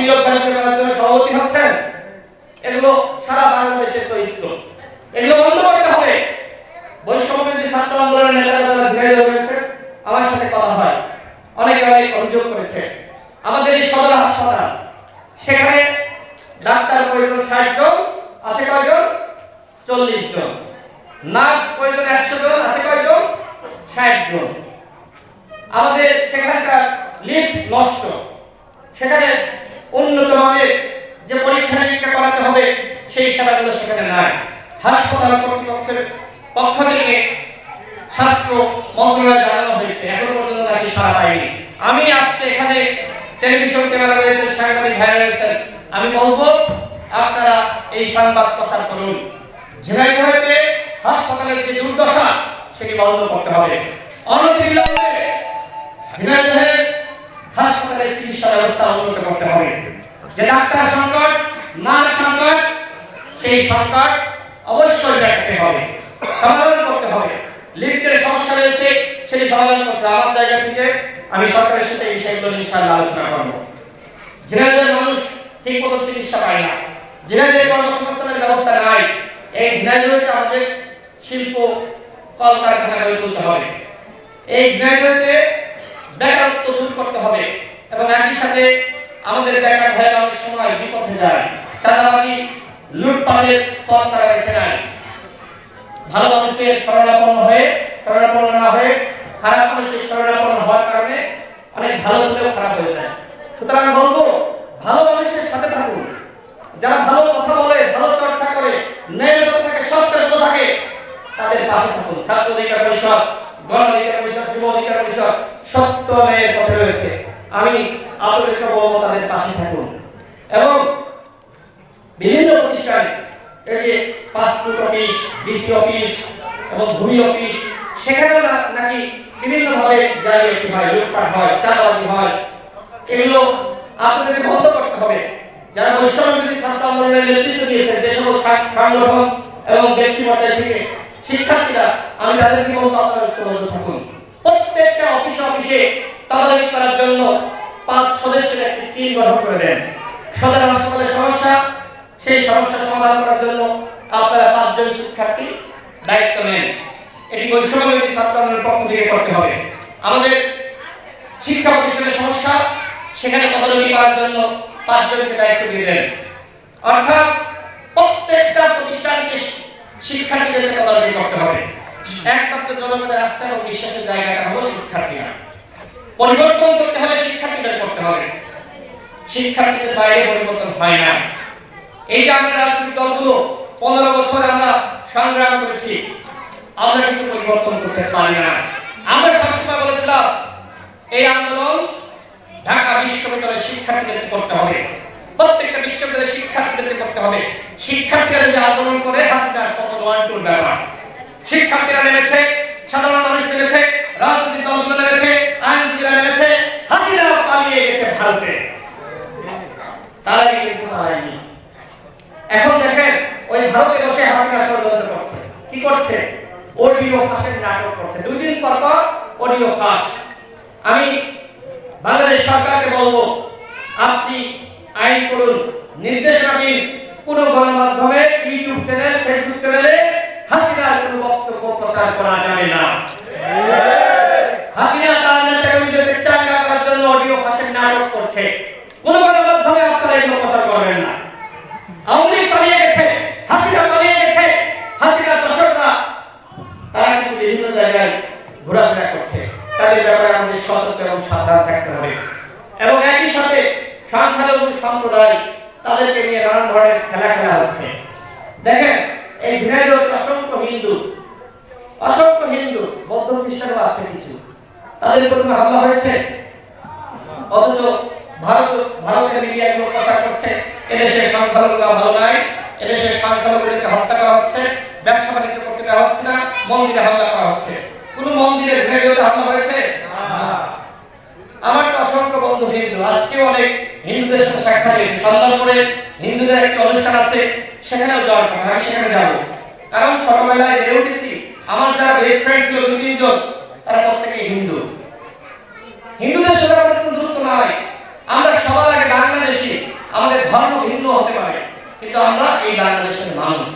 নিয়োগ বাণিজ্য করার জন্য সভাপতি হচ্ছেন। এগুলো সারা বাংলাদেশের চরিত্র। এগুলো বন্ধ করতে হবে। বৈষম্যবিরোধী ছাত্র আন্দোলনের নেতারা যারা ঝিনাইদহ রয়েছে আমার সাথে কথা হয়। অনেকে অনেক অভিযোগ করেছে। আমাদের এই সদর হাসপাতাল, সেখানে ডাক্তার প্রয়োজন ষাট জন, আছে কয়জন? চল্লিশ জন। নার্স প্রয়োজন একশো জন, আছে কয়জন? ষাট জন। আমাদের সেখানকার লিফট নষ্ট। সেখানে উন্নত মানের যে পরীক্ষা নিরীক্ষা করাতে হবে, সেই সেবাগুলো সেখানে নাই। হাসপাতাল কর্তৃপক্ষের পক্ষ থেকে স্বাস্থ্য মন্ত্রণালয় জানানো হয়েছে। এখনও পর্যন্ত নাকি সারা পাইনি আমি আজকে এখানে টেলিভিশন ক্যামেরা রয়েছে, সাংবাদিক ভাইরা রয়েছেন। আমি বলব, আপনারা এই সংবাদ প্রচার করুন। ঝিনাইদহেতে হাসপাতালের যে দুর্দশা, সেটি বন্ধ করতে হবে। ঝিনাইদহের হাসপাতালের চিকিৎসা ব্যবস্থা উন্নত করতে হবে যে ডাক্তার সংকট নার্স সংকট সংকট অবশ্যই দেখতে হবে। সমাধান করতে হবে। লিফটের সমস্যা রয়েছে, সেটি সমাধান করতে আমার জায়গা থেকে আমি সরকারের সাথে এই বিষয়গুলো ইনশাআল্লাহ আলোচনা করব। ঝিনাইদহের মানুষ ঠিক মতো চিকিৎসা পায় না। ঝিনাইদহের কর্মসংস্থানের ব্যবস্থা নাই। এই ঝিনাইদহকে আমাদের শিল্প, কলকারখানা গড়ে তুলতে হবে। এই ঝিনাইদহতে বেকারত্ব দূর করতে হবে এবং একই সাথে আমাদের বেকার ভাইয়েরা অনেক সময় বিপথে যায়। চাঁদাবাজি লুটপাটের পথ তারা বেছে নেয়। ভালো মানুষের শরণাপন্ন হয়ে, শরণাপন্ন না হয়ে, খারাপ মানুষের শরণাপন্ন হওয়ার কারণে অনেক ভালো ছেলেও খারাপ হয়ে যায়। সুতরাং আমি বলব, ভালো মানুষের সাথে থাকুন। যারা ভালো কথা বলে, ভালো চর্চা করে ন্যায়তা থাকে সত্যের কথা থাকে, তাদের পাশে থাকুন। ছাত্র অধিকার পরিষদ, গণ অধিকার পরিষদ, যুব অধিকার পরিষদ সত্য ন্যায়ের পথে রয়েছে। আমি আপনাদেরকে বলব, তাদের পাশে থাকুন। এবং বিভিন্ন প্রতিষ্ঠান এই যে পাসপোর্ট অফিস, ডিসি অফিস এবং ভূমি অফিস, সেখানেও নাকি বিভিন্ন ভাবে জালিয়াতি হয় লুটপাট হয়, চাঁদাবাজি হয়। এগুলো আপনাদের বন্ধ করতে হবে। যারা বৈষম্যবিরোধী ছাত্র আন্দোলনের নেতৃত্ব দিয়েছেন, যে সকল সংগঠন এবং ব্যক্তি পর্যায় থেকে শিক্ষার্থীরা, আমি তাদেরকে বলব, আপনারা ঐক্যবদ্ধ থাকুন। প্রত্যেকটা অফিসে অফিসে তদারকি করার জন্য পাঁচ সদস্যের একটি টিম গঠন করে দেন। সদর হাসপাতালের সমস্যা সেই সমস্যা সমাধান করার জন্য আপনারা পাঁচজন শিক্ষার্থী দায়িত্ব নেন। এটি বৈষম্যবিরোধী ছাত্র পক্ষ থেকে করতে হবে। আমাদের শিক্ষা প্রতিষ্ঠানের সমস্যা, সেখানে তদারকি করার জন্য পাঁচজনকে দায়িত্ব দিয়ে দেন। অর্থাৎ প্রত্যেকটা প্রতিষ্ঠানকে শিক্ষার্থীদেরকে তদারকি করতে হবে। একমাত্র জনগণের আস্থা এবং বিশ্বাসের জায়গাটা হলো শিক্ষার্থীরা। পরিবর্তন করতে হলে শিক্ষার্থীদের করতে হবে। শিক্ষার্থীদের বাইরে পরিবর্তন হয় না। এই যে আমরা রাজনৈতিক দলগুলো পনেরো বছর আমরা সংগ্রাম করেছি, আমরা কিন্তু পরিবর্তন করতে পারি না। আমরা সবসময় বলেছিলাম, এই আন্দোলন ঢাকা বিশ্ববিদ্যালয়ের শিক্ষার্থীদেরকে করতে হবে। প্রত্যেকটা বিশ্ববিদ্যালয়ের শিক্ষার্থীদেরকে করতে হবে। শিক্ষার্থীরা যদি আন্দোলন করে, হাসিনার কত ওয়ান ব্যাপার। শিক্ষার্থীরা নেমেছে, সাধারণ মানুষ নেমেছে, রাজনৈতিক দলগুলো নেমেছে, আইনজীবীরা নেমেছে, হাসিনা পালিয়ে গেছে ভারতে। তারা কিন্তু এখন দেখেন, ওই ভারতে বসে হাসিনা ষড়যন্ত্র করছে কি করছে? অডিও ফাঁসের নাটক করছে। দুই দিন পর পর অডিও ফাঁস। আমি বাংলাদেশ সরকারকে বলব, আপনি আইন করুন, নির্দেশনা দিন। কোন গণমাধ্যমে ইউটিউব চ্যানেল, ফেসবুক চ্যানেলে হাসিনার কোনো বক্তব্য প্রচার করা যাবে না। হাসিনা তার নেতাকে চাঙ্গা করার জন্য অডিও ফাঁসের নাটক করছে। কোন গণমাধ্যমে আপনারা এগুলো প্রচার করবেন না আওয়ামী লীগ পালিয়ে গেছে হাসিনা পালিয়ে গেছে হাসিনার দর্শকরা তারা কিন্তু বিভিন্ন জায়গায় ঘোরাফেরা করছে তাদের ব্যাপারে আমাদের সতর্ক এবং সাবধান থাকতে হবে এবং একই সাথে সংখ্যালঘু সম্প্রদায় তাদেরকে নিয়ে নানান ধরনের খেলা খেলা হচ্ছে দেখেন এই ঝিনাইদহ অসংখ্য হিন্দু অসংখ্য হিন্দু বৌদ্ধ খ্রিস্টানও আছে কিছু। তাদের উপর হামলা হয়েছে? অথচ ভারত, ভারতের মিডিয়াগুলো প্রচার করছে এদেশের সংখ্যালঘুরা ভালো নয় এদেশের সংখ্যালঘুদেরকে হত্যা করা হচ্ছে, ব্যবসা বাণিজ্য করতে দেওয়া হচ্ছে না, মন্দিরে হামলা করা হচ্ছে। কোন মন্দিরে ঝিনাইদহতে হামলা হয়েছে? আমার তো অসংখ্য বন্ধু হিন্দু, আজকেও অনেক হিন্দুদের সাথে সাক্ষাৎ হয়েছে। সন্ধানপুরে হিন্দুদের একটি অনুষ্ঠান আছে সেখানেও যাওয়ার কথা, আমি সেখানে যাব। কারণ ছোটবেলায় বেড়ে উঠেছি, আমার যারা বেস্ট ফ্রেন্ড ছিল দুই, তিনজন, তারা প্রত্যেকেই হিন্দু। হিন্দুদের সাথে আমাদের কোনো দূরত্ব নাই। আমরা সবার আগে বাংলাদেশি, আমাদের ধর্ম ভিন্ন হতে পারে। কিন্তু আমরা এই বাংলাদেশের মানুষ।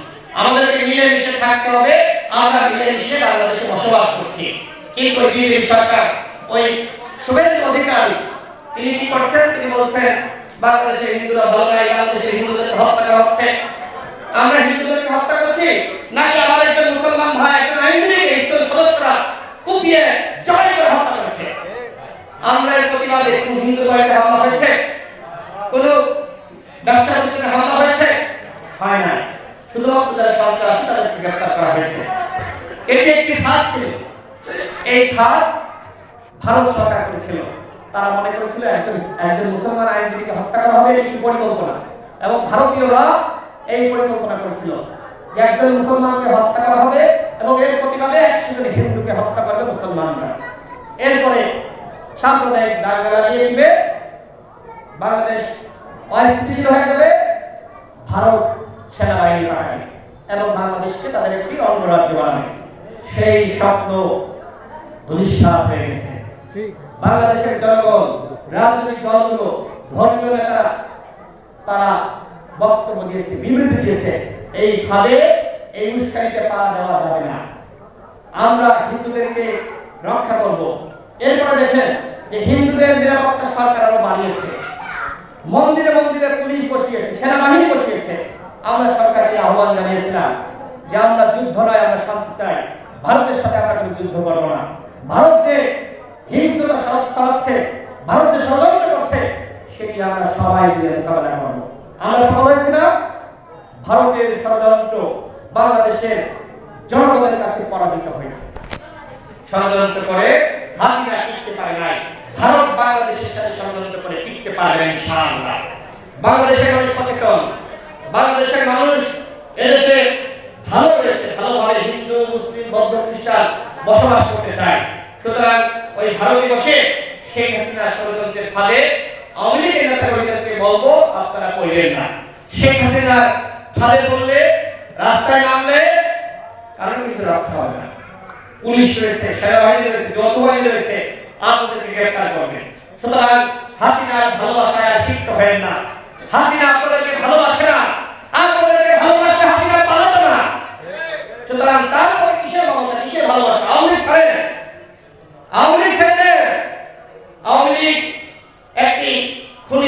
আমাদেরকে মিলেমিশে থাকতে হবে, আমরা মিলেমিশে বাংলাদেশে বসবাস করছি। কিন্তু ওই বিজেপি সরকার, ওই শুভেন্দু অধিকারী, তিনি কি করছেন? তিনি বলছেন, বাংলাদেশের হিন্দুরা ভালো নাই, বাংলাদেশের হিন্দুদেরকে হত্যা করা হচ্ছে। আমরা হিন্দুদেরকে হত্যা করছি? নাকি আমার একজন মুসলমান ভাই, একজন আইনজীবীকে ইসলাম সদস্যরা কুপিয়ে জয় করে হত্যা করেছে। আমরা এর প্রতিবাদে কোন হিন্দু বাড়িতে হামলা হয়েছে? কোন ব্যবসা প্রতিষ্ঠানে হামলা হয়েছে? হয় না শুধুমাত্র যারা সন্ত্রাসী তাদেরকে গ্রেফতার করা হয়েছে। এটি একটি ফাঁদ ছিল। এই ফাঁদ ভারত সরকার করেছিল। তারা মনে করেছিল একজন একজন মুসলমান আইনজীবীকে হত্যা করা হবে একটি পরিকল্পনা। এবং ভারতীয়রা এই পরিকল্পনা করেছিল যে একজন মুসলমানকে হত্যা করা হবে এবং এর প্রতিবাদে একশো জন হিন্দুকে হত্যা করবে মুসলমানরা। এরপরে সাম্প্রদায়িক দাঙ্গা লাগিয়ে দিবে বাংলাদেশ অস্থিতিশীল হয়ে যাবে ভারত সেনাবাহিনী পাঠাবে এবং বাংলাদেশকে তাদের একটি অঙ্গরাজ্য বানাবে। সেই স্বপ্ন ধূলিসাৎ হয়ে গেছে। বাংলাদেশের জনগণ রাজনৈতিক দলগুলো ধর্মীয় নেতারা তারা বক্তব্য দিয়েছে, বিবৃতি দিয়েছে, এই ফাঁদে এই উস্কানিতে পা দেওয়া যাবে না। আমরা হিন্দুদেরকে রক্ষা করব। এরপরে দেখেন যে হিন্দুদের নিরাপত্তা সরকার আরও বাড়িয়েছে। মন্দিরে মন্দিরে পুলিশ বসিয়েছে, সেনাবাহিনী বসিয়েছে। আমরা সরকারকে আহ্বান জানিয়েছিলাম যে আমরা যুদ্ধ নয়, আমরা শান্তি চাই। ভারতের সাথে আমরা কোনো যুদ্ধ করব না। ভারত যে হিংস্রতা চালা- চালাচ্ছে ভারত ষড়যন্ত্র করছে, সেটি আমরা সবাই মিলে মোকাবেলা করব। আমরা হয়েছি না ভারতের ষড়যন্ত্র বাংলাদেশের জনগণের কাছে পরাজিত হয়েছে। ষড়যন্ত্র করে হাসিনা টিকতে পারে নাই। ভারত বাংলাদেশের সাথে ষড়যন্ত্র করে টিকতে পারবে ইনশাআল্লাহ। বাংলাদেশের মানুষ সচেতন। বাংলাদেশের মানুষ এদেশে ভালো রয়েছে, ভালোভাবে হিন্দু, মুসলিম, বৌদ্ধ, খ্রিস্টান বসবাস করতে চায়। সুতরাং ওই ভারতে বসে শেখ হাসিনা ষড়যন্ত্রের ফাঁদে আওয়ামী লীগের নেতাকর্মীদেরকে বলব, আপনারা করবেন না। শেখ হাসিনার ফাঁদে পড়লে, রাস্তায় নামলে, কারণ কিন্তু রক্ষা হবে না। পুলিশ রয়েছে, সেনাবাহিনী রয়েছে যৌথ বাহিনী রয়েছে, আপনাদেরকে গ্রেপ্তার করবে। সুতরাং হাসিনার ভালোবাসায় আর শিক্ষিত হবেন না। হাসিনা আপনাদেরকে ভালোবাসে না আপনাদেরকে ভালোবাসলে হাসিনা পালাতো না সুতরাং তারপর কিসের মমতা কিসের ভালোবাসা আওয়ামী লীগ ছাড়ে না। আওয়ামী লীগ ছেড়ে দেন। আওয়ামী লীগ একটি খুনি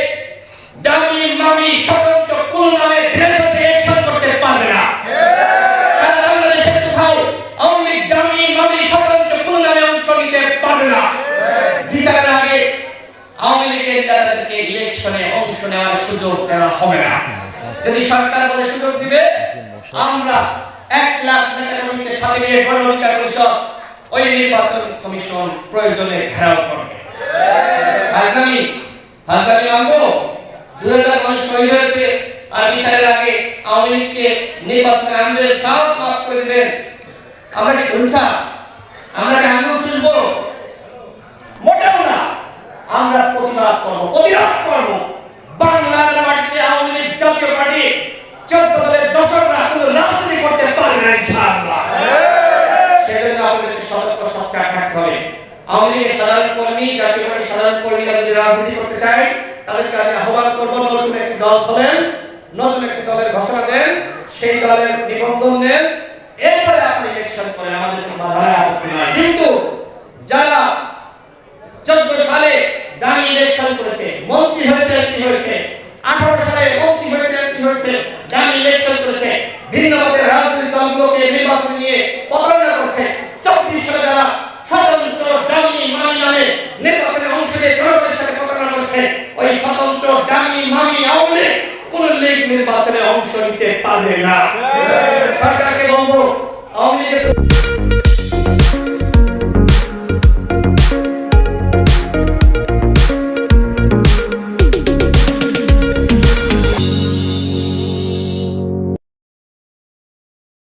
আওয়ামী লীগের নেতাদেরকে ইলেকশনে অংশ সুযোগ দেওয়া হবে না। যদি সরকার বলে সুযোগ দিবে, আমরা এক লাখ নেতা কর্মীকে সাথে নিয়ে গণ অধিকার ওই নির্বাচন কমিশন প্রয়োজনে ঘেরাও করবে। রাজধানী রাজধানী মানবো? দু হাজার মানুষ হয়েছে, আর বিচারের আগে আওয়ামী নির্বাচনে আনবে, সব মাফ করে দিবেন। আমরা কি ধুলছা আমরা কি আঙুল চুষবো মোটেও না আমরা করব, প্রতিরোধ করব। বাংলার মাটিতে আওয়ামী লীগ জাতীয় পার্টি, চোদ্দ দলের দশকরা কোনো রাজনীতি করতে পারবে না, ইনশাআল্লাহ। সেজন্য সাধারণ কর্মী, জাতীয় সাধারণ কর্মীরা যদি রাজনীতি করতে চায়, তাদেরকে আমি আহ্বান করব, নতুন একটি দল খোলেন, নতুন একটি দলের ঘোষণা দেন, সেই দলের নিবন্ধন নেন, এরপরে আপনি করেন, আমাদের কিন্তু যারা চোদ্দ সালে দাঁড়িয়ে ইলেকশন করেছে মন্ত্রী হয়েছে এমপি হয়েছে আঠারো সালে মন্ত্রী হয়েছে এমপি হয়েছে দাঁড়িয়ে ইলেকশন করেছে ভিন্ন মতের রাজনৈতিক দলগুলোকে নির্বাচন নিয়ে প্রতারণা করছে। চব্বিশ সালে যারা স্বতন্ত্র ডামি মামি নামে নির্বাচনে অংশ নিয়ে জনগণের সাথে প্রতারণা করছে ওই স্বতন্ত্র ডামি মামি আওয়ামী কোন লীগ নির্বাচনে অংশ নিতে পারবে না। সরকারকে বলব